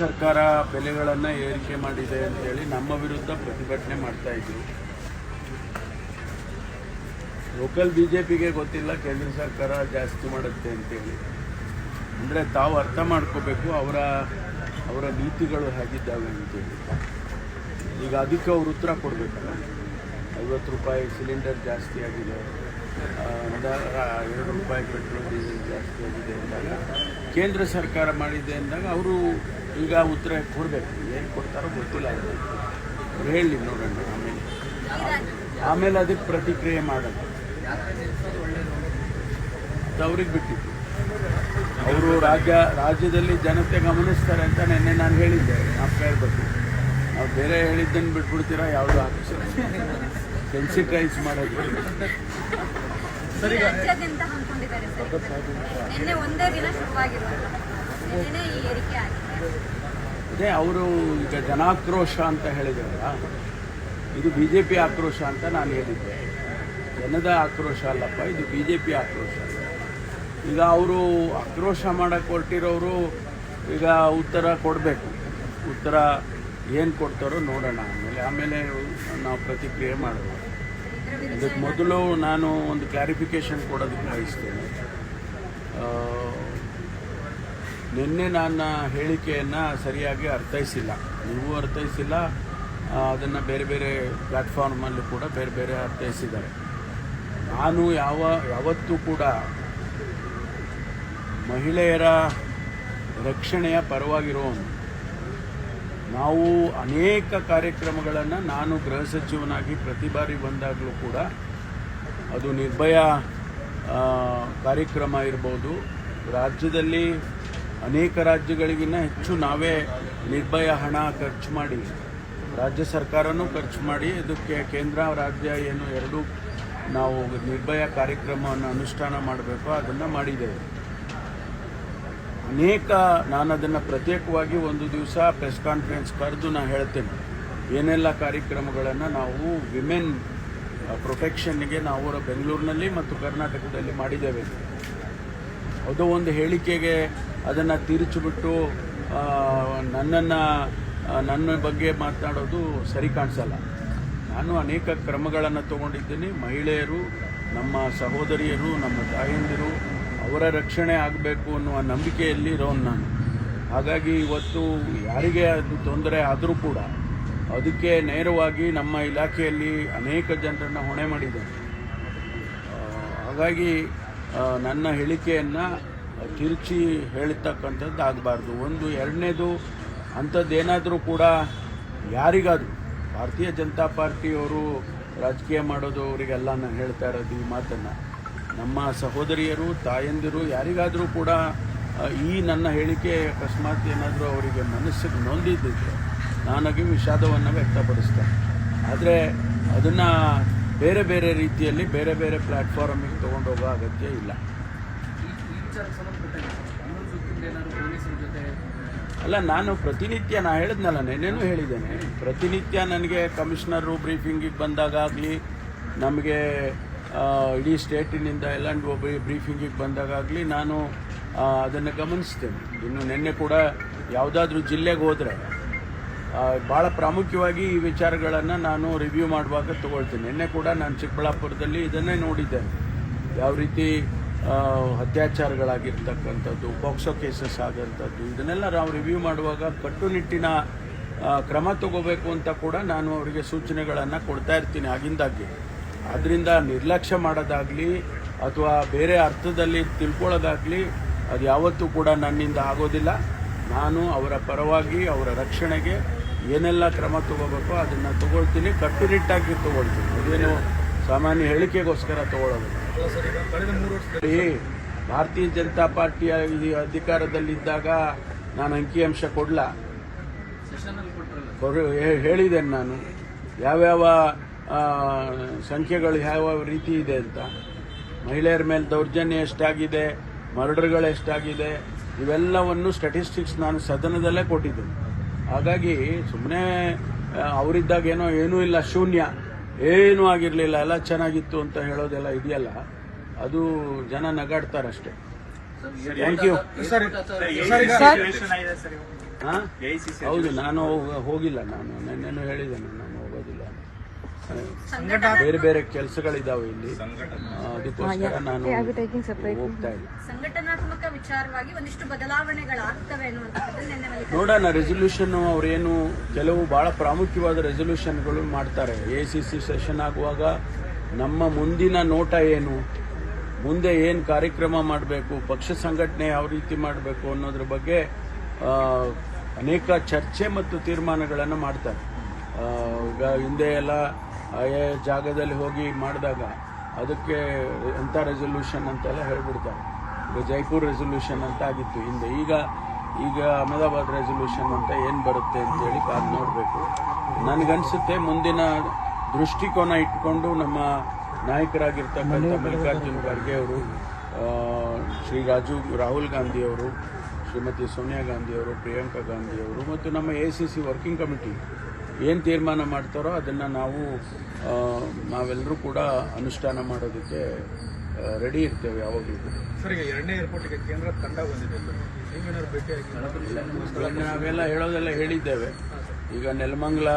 ಸರ್ಕಾರ ಬೆಲೆಗಳನ್ನು ಏರಿಕೆ ಮಾಡಿದೆ ಅಂತೇಳಿ ನಮ್ಮ ವಿರುದ್ಧ ಪ್ರತಿಭಟನೆ ಮಾಡ್ತಾ ಇದ್ರು. ಲೋಕಲ್ ಬಿ ಜೆ ಪಿಗೆ ಗೊತ್ತಿಲ್ಲ, ಕೇಂದ್ರ ಸರ್ಕಾರ ಜಾಸ್ತಿ ಮಾಡುತ್ತೆ ಅಂತೇಳಿ ಅಂದರೆ ತಾವು ಅರ್ಥ ಮಾಡ್ಕೋಬೇಕು, ಅವರ ಅವರ ನೀತಿಗಳು ಹೇಗಿದ್ದಾವೆ ಅಂತೇಳಿ ಈಗ ಅದಕ್ಕೆ ಅವ್ರು ಉತ್ತರ ಕೊಡಬೇಕಲ್ಲ. ಐವತ್ತು ರೂಪಾಯಿ ಸಿಲಿಂಡರ್ ಜಾಸ್ತಿ ಆಗಿದೆ. ಎರಡು ರೂಪಾಯಿ ಪೆಟ್ರೋಲ್ ಡೀಸೆಲ್ ಜಾಸ್ತಿ ಆಗಿದೆ ಅಂದಾಗ ಕೇಂದ್ರ ಸರ್ಕಾರ ಮಾಡಿದೆ ಅಂದಾಗ ಅವರು ಈಗ ಉತ್ತರ ಕೊಡಬೇಕು. ಏನು ಕೊಡ್ತಾರೋ ಗೊತ್ತಿಲ್ಲ ಅವ್ರು. ಹೇಳಿ ನೋಡೋಣ ಆಮೇಲೆ. ಆಮೇಲೆ ಅದಕ್ಕೆ ಪ್ರತಿಕ್ರಿಯೆ ಮಾಡೋದು ಅದು ಅವ್ರಿಗೆ ಬಿಟ್ಟಿತ್ತು ಅವರು ರಾಜ್ಯ, ರಾಜ್ಯದಲ್ಲಿ ಜನತೆ ಗಮನಿಸ್ತಾರೆ ಅಂತ ನಿನ್ನೆ ನಾನು ಹೇಳಿದ್ದೆ. ನಾವು ಕೇಳಬೇಕು ನಾವು ಬೇರೆ ಹೇಳಿದ್ದನ್ನು ಬಿಟ್ಬಿಡ್ತೀರಾ? ಯಾವುದು ಹಾಕಿಸಿಲ್ಲ ಸೆನ್ಸಿಟೈಸ್ ಮಾಡೋದು. ರಾಜ್ಯಾದ್ಯಂತ ಹಮ್ಮಿಕೊಂಡಿದ್ದಾರೆ ಸರ್ ನಿನ್ನೆ ಒಂದೇ ದಿನ ನಿನ್ನೆ ಈ ಏರಿಕೆ ಆಗಿದೆ. ಅದೇ ಅವರು ಈಗ ಜನಾಕ್ರೋಶ ಅಂತ ಹೇಳಿದ್ರಲ್ಲ ಇದು ಬಿ ಜೆ ಪಿ ಆಕ್ರೋಶ ಅಂತ ನಾನು ಹೇಳಿದ್ದೆ. ಜನದ ಆಕ್ರೋಶ ಅಲ್ಲಪ್ಪ ಇದು ಬಿ ಜೆ ಪಿ ಆಕ್ರೋಶ. ಈಗ ಅವರು ಆಕ್ರೋಶ ಮಾಡಕ್ಕೆ ಹೊರಟಿರೋರು ಈಗ ಉತ್ತರ ಕೊಡಬೇಕು. ಉತ್ತರ ಏನು ಕೊಡ್ತಾರೋ ನೋಡೋಣ. ಆಮೇಲೆ ಆಮೇಲೆ ನಾವು ಪ್ರತಿಕ್ರಿಯೆ ಮಾಡೋಣ. ಇದಕ್ಕೆ ಮೊದಲು ನಾನು ಒಂದು ಕ್ಲಾರಿಫಿಕೇಶನ್ ಕೊಡೋದಕ್ಕೆ ಬಯಸ್ತೇನೆ. ನಿನ್ನೆ ನನ್ನ ಹೇಳಿಕೆಯನ್ನು ಸರಿಯಾಗಿ ಅರ್ಥೈಸಿಲ್ಲ. ನೀವು ಅರ್ಥೈಸಿಲ್ಲ ಅದನ್ನು ಬೇರೆ ಬೇರೆ ಪ್ಲ್ಯಾಟ್ಫಾರ್ಮಲ್ಲೂ ಕೂಡ ಬೇರೆ ಬೇರೆ ಅರ್ಥೈಸಿದ್ದಾರೆ. ನಾನು ಯಾವ, ಯಾವತ್ತೂ ಕೂಡ ಮಹಿಳೆಯರ ರಕ್ಷಣೆಯ ಪರವಾಗಿರೋನು ನಾವು ಅನೇಕ ಕಾರ್ಯಕ್ರಮಗಳನ್ನು ನಾನು ಗೃಹ ಸಚಿವನಾಗಿ ಪ್ರತಿ ಬಾರಿ ಬಂದಾಗಲೂ ಕೂಡ ಅದು ನಿರ್ಭಯ ಕಾರ್ಯಕ್ರಮ ಇರ್ಬೋದು. ರಾಜ್ಯದಲ್ಲಿ ಅನೇಕ ರಾಜ್ಯಗಳಿಗಿನ್ನ ಹೆಚ್ಚು ನಾವೇ ನಿರ್ಭಯ ಹಣ ಖರ್ಚು ಮಾಡಿ, ರಾಜ್ಯ ಸರ್ಕಾರನೂ ಖರ್ಚು ಮಾಡಿ, ಇದಕ್ಕೆ ಕೇಂದ್ರ, ರಾಜ್ಯ ಏನು ಎರಡೂ ನಾವು ನಿರ್ಭಯ ಕಾರ್ಯಕ್ರಮವನ್ನು ಅನುಷ್ಠಾನ ಮಾಡಬೇಕು, ಅದನ್ನು ಮಾಡಿದ್ದೇವೆ. ಅನೇಕ ನಾನು ಅದನ್ನು ಪ್ರತ್ಯೇಕವಾಗಿ ಒಂದು ದಿವಸ ಪ್ರೆಸ್ ಕಾನ್ಫರೆನ್ಸ್ ಕರೆದು ನಾನು ಹೇಳ್ತೇನೆ. ಏನೆಲ್ಲ ಕಾರ್ಯಕ್ರಮಗಳನ್ನು ನಾವು ವಿಮೆನ್ ಪ್ರೊಟೆಕ್ಷನ್ಗೆ ನಾವು ಬೆಂಗಳೂರಿನಲ್ಲಿ ಮತ್ತು ಕರ್ನಾಟಕದಲ್ಲಿ ಮಾಡಿದ್ದೇವೆ. ಅದು ಒಂದು ಹೇಳಿಕೆಗೆ ಅದನ್ನು ತಿರುಚಿಬಿಟ್ಟು ನನ್ನನ್ನು ನನ್ನ ಬಗ್ಗೆ ಮಾತನಾಡೋದು ಸರಿ ಕಾಣಿಸಲ್ಲ. ನಾನು ಅನೇಕ ಕ್ರಮಗಳನ್ನು ತಗೊಂಡಿದ್ದೀನಿ. ಮಹಿಳೆಯರು, ನಮ್ಮ ಸಹೋದರಿಯರು, ನಮ್ಮ ತಾಯಂದಿರು ಅವರ ರಕ್ಷಣೆ ಆಗಬೇಕು ಅನ್ನುವ ನಂಬಿಕೆಯಲ್ಲಿ ಇರೋನು ನಾನು. ಹಾಗಾಗಿ ಇವತ್ತು ಯಾರಿಗೆ ಅದು ತೊಂದರೆ ಆದರೂ ಕೂಡ ಅದಕ್ಕೆ ನೇರವಾಗಿ ನಮ್ಮ ಇಲಾಖೆಯಲ್ಲಿ ಅನೇಕ ಜನರನ್ನು ಹೊಣೆ ಮಾಡಿದ್ದೇನೆ ಹಾಗಾಗಿ ನನ್ನ ಹೇಳಿಕೆಯನ್ನು ತಿರುಚಿ ಹೇಳ್ತಕ್ಕಂಥದ್ದು ಆಗಬಾರ್ದು ಒಂದು, ಎರಡನೇದು ಅಂಥದ್ದೇನಾದರೂ ಕೂಡ ಯಾರಿಗಾದರೂ, ಭಾರತೀಯ ಜನತಾ ಪಾರ್ಟಿಯವರು ರಾಜಕೀಯ ಮಾಡೋದು ಅವರಿಗೆಲ್ಲ ನಾನು ಹೇಳ್ತಾ ಇರೋದು ಈ ಮಾತನ್ನು. ನಮ್ಮ ಸಹೋದರಿಯರು, ತಾಯಂದಿರು, ಯಾರಿಗಾದರೂ ಕೂಡ ಈ ನನ್ನ ಹೇಳಿಕೆ ಅಕಸ್ಮಾತ್ ಏನಾದರೂ ಅವರಿಗೆ ಮನಸ್ಸಿಗೆ ನೊಂದಿದ್ದಿದ್ರೆ ನಾನಾಗಿ ವಿಷಾದವನ್ನು ವ್ಯಕ್ತಪಡಿಸ್ತೇನೆ. ಆದರೆ ಅದನ್ನು ಬೇರೆ ಬೇರೆ ರೀತಿಯಲ್ಲಿ, ಬೇರೆ ಬೇರೆ ಪ್ಲ್ಯಾಟ್ಫಾರ್ಮಿಗೆ ತೊಗೊಂಡೋಗೋ ಅಗತ್ಯ ಇಲ್ಲ. ಅಲ್ಲ, ನಾನು ಪ್ರತಿನಿತ್ಯ, ನಾ ಹೇಳಿದ್ನಲ್ಲ, ನೆನ್ನೆನೂ ಹೇಳಿದ್ದೇನೆ. ಪ್ರತಿನಿತ್ಯ ನನಗೆ ಕಮಿಷನರು ಬ್ರೀಫಿಂಗಿಗೆ ಆಗಲಿ ನಮಗೆ ಇಡೀ ಸ್ಟೇಟಿನಿಂದ ಎಲ್ಲ ಬ್ರೀಫಿಂಗಿಗೆ ಬಂದಾಗಲಿ ನಾನು ಅದನ್ನು ಗಮನಿಸ್ತೇನೆ. ಇನ್ನು ನಿನ್ನೆ ಕೂಡ ಯಾವುದಾದ್ರೂ ಜಿಲ್ಲೆಗೆ ಹೋದರೆ ಭಾಳ ಪ್ರಾಮುಖ್ಯವಾಗಿ ಈ ವಿಚಾರಗಳನ್ನು ನಾನು ರಿವ್ಯೂ ಮಾಡುವಾಗ ತಗೊಳ್ತೀನಿ. ನಿನ್ನೆ ಕೂಡ ನಾನು ಚಿಕ್ಕಬಳ್ಳಾಪುರದಲ್ಲಿ ಇದನ್ನೇ ನೋಡಿದ್ದೇನೆ. ಯಾವ ರೀತಿ ಅತ್ಯಾಚಾರಗಳಾಗಿರ್ತಕ್ಕಂಥದ್ದು ಬಾಕ್ಸೋ ಕೇಸಸ್ ಆದಂಥದ್ದು, ಇದನ್ನೆಲ್ಲ ನಾವು ರಿವ್ಯೂ ಮಾಡುವಾಗ ಕಟ್ಟುನಿಟ್ಟಿನ ಕ್ರಮ ತಗೋಬೇಕು ಅಂತ ಕೂಡ ನಾನು ಅವರಿಗೆ ಸೂಚನೆಗಳನ್ನು ಕೊಡ್ತಾ ಇರ್ತೀನಿ ಆಗಿಂದಾಗೆ ಆದ್ದರಿಂದ ನಿರ್ಲಕ್ಷ್ಯ ಮಾಡೋದಾಗಲಿ ಅಥವಾ ಬೇರೆ ಅರ್ಥದಲ್ಲಿ ತಿಳ್ಕೊಳ್ಳೋದಾಗಲಿ ಅದು ಯಾವತ್ತೂ ಕೂಡ ನನ್ನಿಂದ ಆಗೋದಿಲ್ಲ. ನಾನು ಅವರ ಪರವಾಗಿ, ಅವರ ರಕ್ಷಣೆಗೆ ಏನೆಲ್ಲ ಕ್ರಮ ತಗೋಬೇಕೋ ಅದನ್ನು ತಗೊಳ್ತೀನಿ. ಕಟ್ಟುನಿಟ್ಟಾಗಿ ತಗೊಳ್ತೀನಿ. ಅದೇನು ಸಾಮಾನ್ಯ ಹೇಳಿಕೆಗೋಸ್ಕರ ತಗೊಳ್ಳೋದು. ಭಾರತೀಯ ಜನತಾ ಪಾರ್ಟಿಯ ಅಧಿಕಾರದಲ್ಲಿದ್ದಾಗ ನಾನು ಅಂಕಿಅಂಶ ಕೊಡಲ? ಹೇಳಿದ್ದೇನೆ ನಾನು. ಯಾವ್ಯಾವ ಸಂಖ್ಯೆಗಳು ಯಾವ ರೀತಿ ಇದೆ ಅಂತ. ಮಹಿಳೆಯರ ಮೇಲೆ ದೌರ್ಜನ್ಯ ಎಷ್ಟಾಗಿದೆ ಮರ್ಡರ್ಗಳು ಎಷ್ಟಾಗಿದೆ ಇವೆಲ್ಲವನ್ನು ಸ್ಟ್ಯಾಟಿಸ್ಟಿಕ್ಸ್ ನಾನು ಸದನದಲ್ಲೇ ಕೊಟ್ಟಿದ್ದೆ. ಹಾಗಾಗಿ ಸುಮ್ಮನೆ ಅವರಿದ್ದಾಗ ಏನೋ ಏನೂ ಇಲ್ಲ ಶೂನ್ಯ. ಏನೂ ಆಗಿರಲಿಲ್ಲ ಎಲ್ಲ ಚೆನ್ನಾಗಿತ್ತು ಅಂತ ಹೇಳೋದೆಲ್ಲ ಇದೆಯಲ್ಲ ಅದು ಜನ ನಗಾಡ್ತಾರಷ್ಟೇ ಥ್ಯಾಂಕ್ ಯು ಹಾ? ಹೌದು ನಾನು ಹೋಗ- ಹೋಗಿಲ್ಲ ನಾನು ನಿನ್ನೆನೂ ಹೇಳಿದ್ದೇನೆ ನಾನು. ಬೇರೆ ಬೇರೆ ಕೆಲಸಗಳಿದಾವೆ ಇಲ್ಲಿ. ಅದಕ್ಕೋಸ್ಕರ ನಾನು ಹೋಗ್ತಾ ಇಲ್ಲ ಸಂಘಟನಾತ್ಮಕ ವಿಚಾರವಾಗಿ ಒಂದಿಷ್ಟು ಬದಲಾವಣೆಗಳಾಗ್ತವೆ ನೋಡೋಣ ರೆಸೊಲ್ಯೂಷನ್ ಅವರೇನು ಕೆಲವು ಬಹಳ ಪ್ರಾಮುಖ್ಯವಾದ ರೆಸೊಲ್ಯೂಷನ್ಗಳು ಮಾಡ್ತಾರೆ. ಎ ಸಿ ಸಿ ಸೆಷನ್ ಆಗುವಾಗ ನಮ್ಮ ಮುಂದಿನ ನೋಟ ಏನು? ಮುಂದೆ ಏನು ಕಾರ್ಯಕ್ರಮ ಮಾಡಬೇಕು? ಪಕ್ಷ ಸಂಘಟನೆ ಯಾವ ರೀತಿ ಮಾಡಬೇಕು ಅನ್ನೋದ್ರ ಬಗ್ಗೆ ಅನೇಕ ಚರ್ಚೆ ಮತ್ತು ತೀರ್ಮಾನಗಳನ್ನು ಮಾಡ್ತಾರೆ. ಈಗ ಹಿಂದೆ ಎಲ್ಲ ಆಯಾ ಜಾಗದಲ್ಲಿ ಹೋಗಿ ಮಾಡಿದಾಗ ಅದಕ್ಕೆ ಎಂಥ ರೆಸೊಲ್ಯೂಷನ್ ಅಂತೆಲ್ಲ ಹೇಳ್ಬಿಡ್ತಾರೆ. ಈಗ ಜೈಪುರ್ ರೆಸೊಲ್ಯೂಷನ್ ಅಂತ ಆಗಿತ್ತು. ಹಿಂದೆ ಈಗ ಈಗ ಅಹಮದಾಬಾದ್ ರೆಸೊಲ್ಯೂಷನ್ ಅಂತ ಏನು ಬರುತ್ತೆ ಅಂತೇಳಿ ಅದು ನೋಡಬೇಕು. ನನಗನ್ಸುತ್ತೆ ಮುಂದಿನ ದೃಷ್ಟಿಕೋನ ಇಟ್ಕೊಂಡು ನಮ್ಮ ನಾಯಕರಾಗಿರ್ತಕ್ಕಂಥ ಮಲ್ಲಿಕಾರ್ಜುನ್ ಖರ್ಗೆ ಅವರು ಶ್ರೀ ರಾಜು ರಾಹುಲ್ ಗಾಂಧಿ ಅವರು ಶ್ರೀಮತಿ ಸೋನಿಯಾ ಗಾಂಧಿ ಅವರು ಪ್ರಿಯಾಂಕಾ ಗಾಂಧಿ ಅವರು ಮತ್ತು ನಮ್ಮ A C C working committee ಏನು ತೀರ್ಮಾನ ಮಾಡ್ತಾರೋ ಅದನ್ನು ನಾವು ನಾವೆಲ್ಲರೂ ಕೂಡ ಅನುಷ್ಠಾನ ಮಾಡೋದಕ್ಕೆ ರೆಡಿ ಇರ್ತೇವೆ ಯಾವಾಗಲೂ ಸರ್ ಈಗ ಎರಡನೇ ಏರ್ಪೋರ್ಟ್ಗೆ ಕೇಂದ್ರ ತಂಡ ಬಂದಿದೆ ಸರ್. ನಾವೆಲ್ಲ ಹೇಳೋದೆಲ್ಲ ಹೇಳಿದ್ದೇವೆ. ಈಗ ನೆಲಮಂಗಲ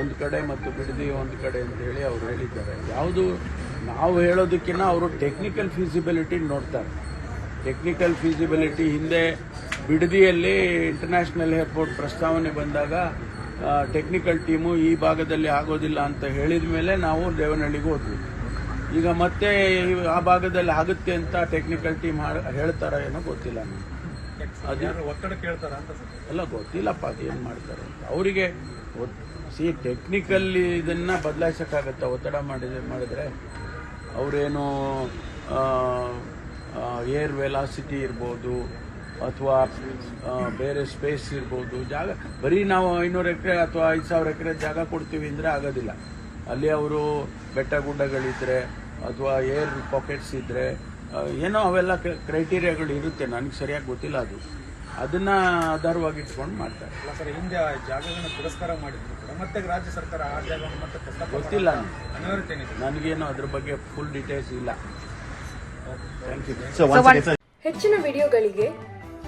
ಒಂದು ಕಡೆ ಮತ್ತು ಬಿಡದಿ ಒಂದು ಕಡೆ ಅಂತ ಹೇಳಿ ಅವ್ರು ಹೇಳಿದ್ದಾರೆ. ಯಾವುದು ನಾವು ಹೇಳೋದಕ್ಕಿಂತ ಅವರು ಟೆಕ್ನಿಕಲ್ ಫೀಸಿಬಿಲಿಟಿ ನೋಡ್ತಾರೆ. ಟೆಕ್ನಿಕಲ್ ಫೀಸಿಬಿಲಿಟಿ ಹಿಂದೆ ಬಿಡದಿಯಲ್ಲಿ ಇಂಟರ್ನ್ಯಾಷನಲ್ ಏರ್ಪೋರ್ಟ್ ಪ್ರಸ್ತಾವನೆ ಬಂದಾಗ ಟೆಕ್ನಿಕಲ್ ಟೀಮು ಈ ಭಾಗದಲ್ಲಿ ಆಗೋದಿಲ್ಲ ಅಂತ ಹೇಳಿದ ಮೇಲೆ ನಾವು ದೇವನಹಳ್ಳಿಗೆ ಹೋದ್ವಿ. ಈಗ ಮತ್ತೆ ಆ ಭಾಗದಲ್ಲಿ ಆಗುತ್ತೆ ಅಂತ ಟೆಕ್ನಿಕಲ್ ಟೀಮ್ ಹೇಳ್ತಾರ ಏನೋ ಗೊತ್ತಿಲ್ಲ ನನಗೆ ಒತ್ತಡ ಕೇಳ್ತಾರ ಅಂತ ಎಲ್ಲ ಗೊತ್ತಿಲ್ಲಪ್ಪ ಅದು ಏನು ಮಾಡ್ತಾರೆ ಅವರಿಗೆ ಸಿ ಟೆಕ್ನಿಕಲ್ಲಿ ಇದನ್ನು ಬದಲಾಯಿಸೋಕ್ಕಾಗತ್ತ ಒತ್ತಡ ಮಾಡಿದ ಮಾಡಿದ್ರೆ ಅವರೇನು ಏರ್ ವೆಲಾಸಿಟಿ ಇರ್ಬೋದು ಅಥವಾ ಬೇರೆ ಸ್ಪೇಸ್ ಇರ್ಬೋದು ಜಾಗ ಬರೀ ನಾವು ಐನೂರು ಎಕರೆ ಅಥವಾ ಐದು ಸಾವಿರ ಎಕರೆ ಜಾಗ ಕೊಡ್ತೀವಿ ಅಂದರೆ ಆಗೋದಿಲ್ಲ. ಅಲ್ಲಿ ಅವರು ಬೆಟ್ಟ ಗುಡ್ಡಗಳಿದ್ದರೆ ಅಥವಾ ಏರ್ ಪಾಕೆಟ್ಸ್ ಇದ್ದರೆ ಏನೋ ಅವೆಲ್ಲ ಕ್ರೈಟೀರಿಯಾಗಳು ಇರುತ್ತೆ. ನನಗೆ ಸರಿಯಾಗಿ ಗೊತ್ತಿಲ್ಲ ಅದು. ಅದನ್ನ ಆಧಾರವಾಗಿ ಇಟ್ಕೊಂಡು ಮಾಡ್ತಾರೆ. ಅಲ್ಲ ಸರ್ ಹಿಂದೆ ಆ ಜಾಗಗಳನ್ನ ಪುರಸ್ಕಾರ ಮಾಡಿದ್ರು ಕೂಡ. ಮತ್ತೆ ರಾಜ್ಯ ಸರ್ಕಾರ ಆ ಜಾಗವನ್ನು ಮತ್ತೆ ಗೊತ್ತಿಲ್ಲ. ಅನಿವಾರ್ಯತೆ ನನಗೇನು ಅದ್ರ ಬಗ್ಗೆ ಫುಲ್ ಡೀಟೇಲ್ಸ್ ಇಲ್ಲ. ಥ್ಯಾಂಕ್ ಯು ಹೆಚ್ಚಿನ ವಿಡಿಯೋಗಳಿಗೆ